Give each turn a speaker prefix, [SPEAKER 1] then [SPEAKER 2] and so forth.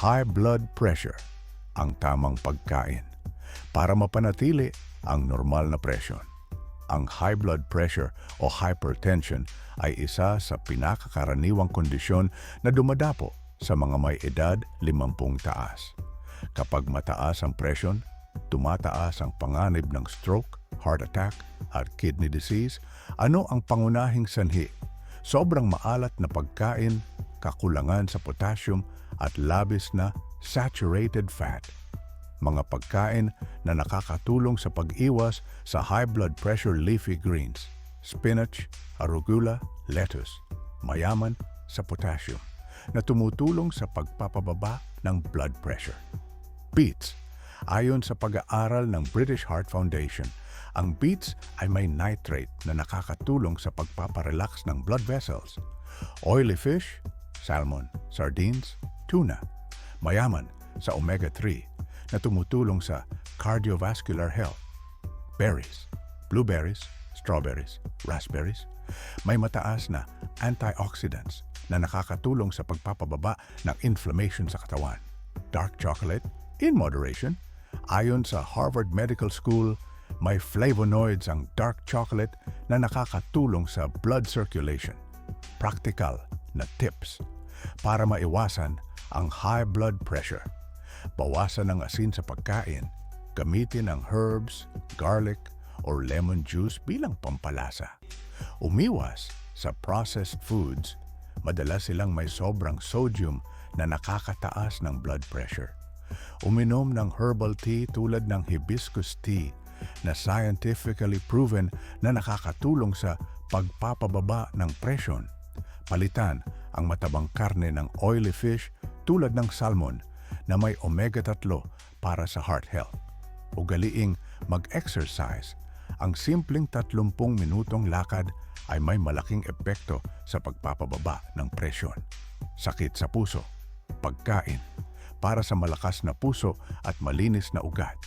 [SPEAKER 1] high blood pressure, ang tamang pagkain, para mapanatili ang normal na presyon. Ang high blood pressure o hypertension ay isa sa pinakakaraniwang kondisyon na dumadapo sa mga may edad 50 taas. Kapag mataas ang presyon, tumataas ang panganib ng stroke, heart attack at kidney disease. Ano ang pangunahing sanhi? Sobrang maalat na pagkain, kakulangan sa potassium at labis na saturated fat. Mga pagkain na nakakatulong sa pag-iwas sa high blood pressure leafy greens, spinach, arugula, lettuce, mayaman sa potassium na tumutulong sa pagpapababa ng blood pressure. Beets. Ayon sa pag-aaral ng British Heart Foundation, ang beets ay may nitrate na nakakatulong sa pagpaparelax ng blood vessels. Oily fish, salmon, sardines, tuna, mayaman sa omega-3 na tumutulong sa cardiovascular health. Berries, blueberries, strawberries, raspberries, may mataas na antioxidants na nakakatulong sa pagpapababa ng inflammation sa katawan. Dark chocolate, in moderation, ayon sa Harvard Medical School, may flavonoids ang dark chocolate na nakakatulong sa blood circulation. Practical na tips para maiwasan ang high blood pressure. Bawasan ang asin sa pagkain. Gamitin ang herbs, garlic, or lemon juice bilang pampalasa. Umiwas sa processed foods. Madalas silang may sobrang sodium na nakakataas ng blood pressure. Uminom ng herbal tea tulad ng hibiscus tea na scientifically proven na nakakatulong sa pagpapababa ng presyon. Palitan ang matabang karne ng oily fish tulad ng salmon na may omega-3 para sa heart health. Ugaliing mag-exercise. Ang simpleng 30 minutong lakad ay may malaking epekto sa pagpapababa ng presyon. Sakit sa puso, pagkain, para sa malakas na puso at malinis na ugat